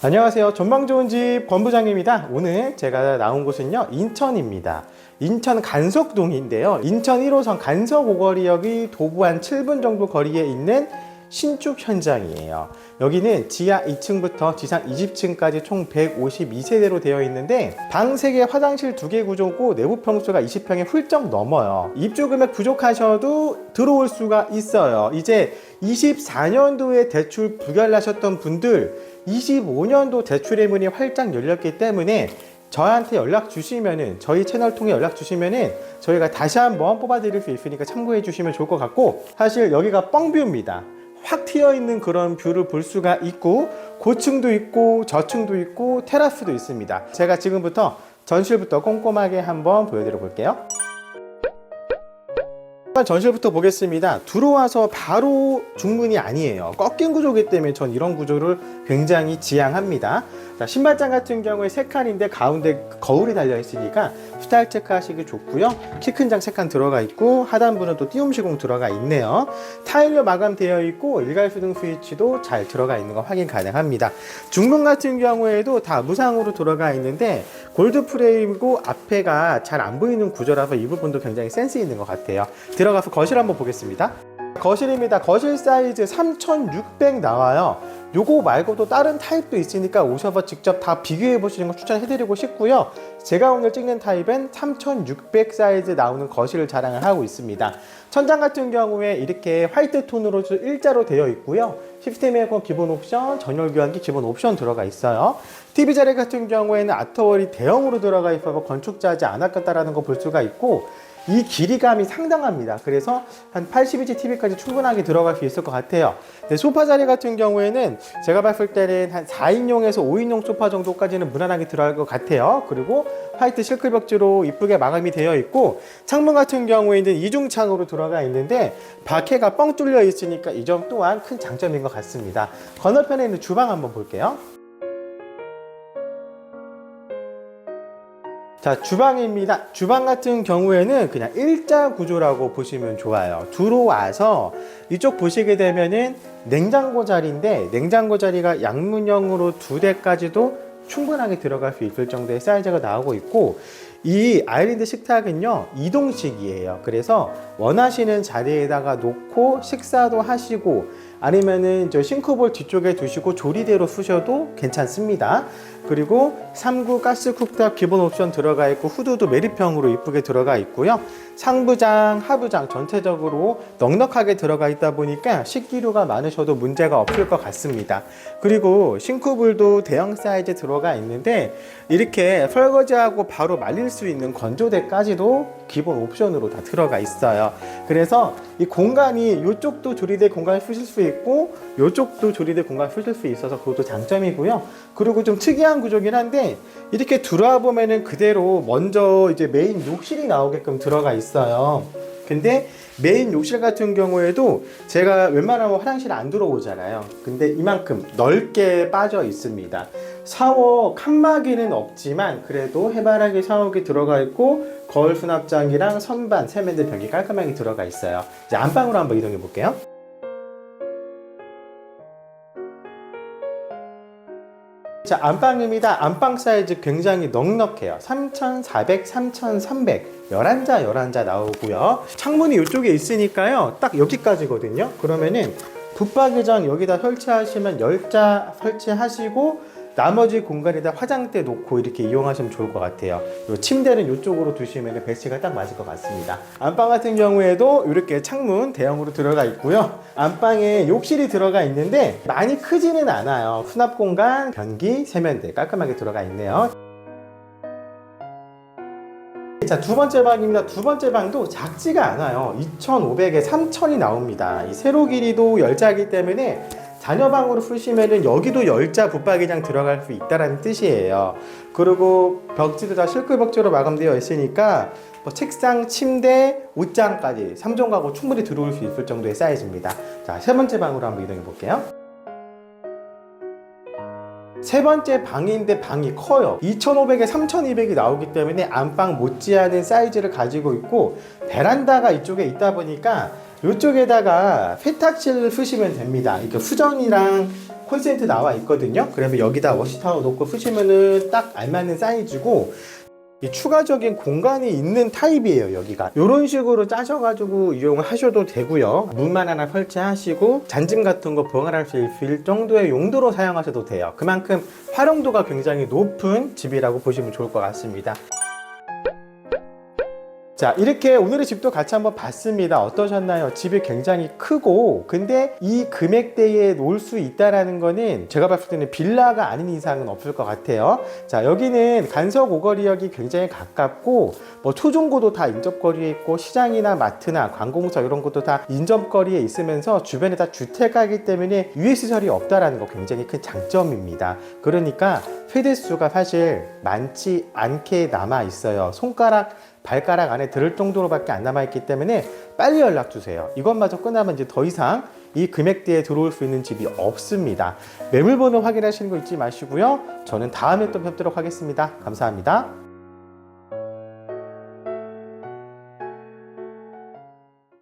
안녕하세요. 전망 좋은 집 권부장입니다. 오늘 제가 나온 곳은요, 인천입니다. 인천 간석동인데요. 인천 1호선 간석 오거리역이 도보 한 7분 정도 거리에 있는 신축 현장이에요. 여기는 지하 2층부터 지상 20층까지 총 152세대로 되어 있는데 방 3개, 화장실 2개 구조고 내부 평수가 20평에 훌쩍 넘어요. 입주 금액 부족하셔도 들어올 수가 있어요. 이제 24년도에 대출 부결하셨던 분들 25년도 대출의 문이 활짝 열렸기 때문에 저한테 연락 주시면은 저희 채널 통해 연락 주시면은 저희가 다시 한번 뽑아 드릴 수 있으니까 참고해 주시면 좋을 것 같고 사실 여기가 뻥뷰입니다. 확 트여 있는 그런 뷰를 볼 수가 있고 고층도 있고 저층도 있고 테라스도 있습니다. 제가 지금부터 전실부터 꼼꼼하게 한번 보여드려 볼게요. 일단 전실부터 보겠습니다. 들어와서 바로 중문이 아니에요. 꺾인 구조이기 때문에 전 이런 구조를 굉장히 지향합니다. 자, 신발장 같은 경우에 세 칸인데 가운데 거울이 달려 있으니까 스타일 체크하시기 좋고요. 키 큰 장 세 칸 들어가 있고 하단부는 또 띄움 시공 들어가 있네요. 타일로 마감되어 있고 일괄 수등 스위치도 잘 들어가 있는 거 확인 가능합니다. 중문 같은 경우에도 다 무상으로 들어가 있는데 골드 프레임이고 앞에가 잘 안 보이는 구조라서 이 부분도 굉장히 센스 있는 것 같아요. 들어가서 거실 한번 보겠습니다. 거실입니다. 거실 사이즈 3600 나와요. 요거 말고도 다른 타입도 있으니까 오셔서 직접 다 비교해 보시는 거 추천해드리고 싶고요. 제가 오늘 찍는 타입은 3600 사이즈 나오는 거실을 자랑을 하고 있습니다. 천장 같은 경우에 이렇게 화이트 톤으로 일자로 되어 있고요. 시스템 에어컨 기본 옵션, 전열 교환기 기본 옵션 들어가 있어요. TV 자리 같은 경우에는 아트월이 대형으로 들어가 있어서 건축자지 않았겠다라는 거 볼 수가 있고 이 길이감이 상당합니다. 그래서 한 80인치 TV까지 충분하게 들어갈 수 있을 것 같아요. 네, 소파 자리 같은 경우에는 제가 봤을 때는 한 4인용에서 5인용 소파 정도까지는 무난하게 들어갈 것 같아요. 그리고 화이트 실크 벽지로 이쁘게 마감이 되어 있고 창문 같은 경우에는 이중창으로 들어가 있는데 바퀴가 뻥 뚫려 있으니까 이 점 또한 큰 장점인 것 같습니다. 건너편에 있는 주방 한번 볼게요. 자, 주방입니다. 주방 같은 경우에는 그냥 일자 구조라고 보시면 좋아요. 들어와서 이쪽 보시게 되면은 냉장고 자리인데 냉장고 자리가 양문형으로 두 대까지도 충분하게 들어갈 수 있을 정도의 사이즈가 나오고 있고 이 아일랜드 식탁은요 이동식이에요. 그래서 원하시는 자리에다가 놓고 식사도 하시고 아니면은 저 싱크볼 뒤쪽에 두시고 조리대로 쓰셔도 괜찮습니다. 그리고 3구 가스 쿡탑 기본 옵션 들어가 있고 후드도 메리평으로 이쁘게 들어가 있고요. 상부장, 하부장 전체적으로 넉넉하게 들어가 있다 보니까 식기류가 많으셔도 문제가 없을 것 같습니다. 그리고 싱크볼도 대형 사이즈 들어가 있는데 이렇게 설거지하고 바로 말릴 수 있는 건조대까지도 기본 옵션으로 다 들어가 있어요. 그래서 이 공간이 이쪽도 조리대 공간을 쓰실 수 있고 이쪽도 조리대 공간을 쓰실 수 있어서 그것도 장점이고요. 그리고 좀 특이한 구조긴 한데 이렇게 들어와 보면은 그대로 먼저 이제 메인 욕실이 나오게끔 들어가 있어요. 근데 메인 욕실 같은 경우에도 제가 웬만하면 화장실 안 들어오잖아요. 근데 이만큼 넓게 빠져 있습니다. 샤워 칸막이는 없지만 그래도 해바라기 샤워기 들어가 있고 거울 수납장이랑 선반, 세면대 벽이 깔끔하게 들어가 있어요. 이제 안방으로 한번 이동해 볼게요. 자, 안방입니다. 안방 사이즈 굉장히 넉넉해요. 3,400, 3,300. 11자, 11자 나오고요. 창문이 이쪽에 있으니까요. 딱 여기까지거든요. 그러면은 붙박이장 여기다 설치하시면 10자 설치하시고 나머지 공간에다 화장대 놓고 이렇게 이용하시면 좋을 것 같아요. 요 침대는 이쪽으로 두시면 배치가 딱 맞을 것 같습니다. 안방 같은 경우에도 이렇게 창문 대형으로 들어가 있고요. 안방에 욕실이 들어가 있는데 많이 크지는 않아요. 수납 공간, 변기, 세면대 깔끔하게 들어가 있네요. 자, 두 번째 방입니다. 두 번째 방도 작지가 않아요. 2,500에 3,000이 나옵니다. 이 세로 길이도 10자이기 때문에 자녀방으로 쓰시면은 여기도 열자 붙박이장 들어갈 수 있다라는 뜻이에요. 그리고 벽지도 다 실크 벽지로 마감되어 있으니까 뭐 책상, 침대, 옷장까지 3종 가구 충분히 들어올 수 있을 정도의 사이즈입니다. 자, 세 번째 방으로 한번 이동해 볼게요. 세 번째 방인데 방이 커요. 2,500에 3,200이 나오기 때문에 안방 못지않은 사이즈를 가지고 있고 베란다가 이쪽에 있다 보니까 이쪽에다가 세탁실을 쓰시면 됩니다. 이렇게 수전이랑 콘센트 나와 있거든요. 그러면 여기다 워시타워 놓고 푸시면은 딱 알맞는 사이즈고 이 추가적인 공간이 있는 타입이에요 여기가 이런 식으로 짜셔가지고 이용하셔도 되고요 문만 하나 설치하시고 잔짐 같은 거 보관할 수 있을 정도의 용도로 사용하셔도 돼요 그만큼 활용도가 굉장히 높은 집이라고 보시면 좋을 것 같습니다 자 이렇게 오늘의 집도 같이 한번 봤습니다. 어떠셨나요? 집이 굉장히 크고 근데 이 금액대에 놓을 수 있다라는 거는 제가 봤을 때는 빌라가 아닌 이상은 없을 것 같아요. 자 여기는 간석 오거리역이 굉장히 가깝고 뭐 초중고도 다 인접거리에 있고 시장이나 마트나 관공서 이런 것도 다 인접거리에 있으면서 주변에 다 주택가이기 때문에 유해 시설이 없다라는 거 굉장히 큰 장점입니다. 그러니까 세대수가 사실 많지 않게 남아 있어요. 손가락 발가락 안에 들을 정도로밖에 안 남아있기 때문에 빨리 연락 주세요. 이것마저 끝나면 이제 더 이상 이 금액대에 들어올 수 있는 집이 없습니다. 매물번호 확인하시는 거 잊지 마시고요. 저는 다음에 또 뵙도록 하겠습니다. 감사합니다.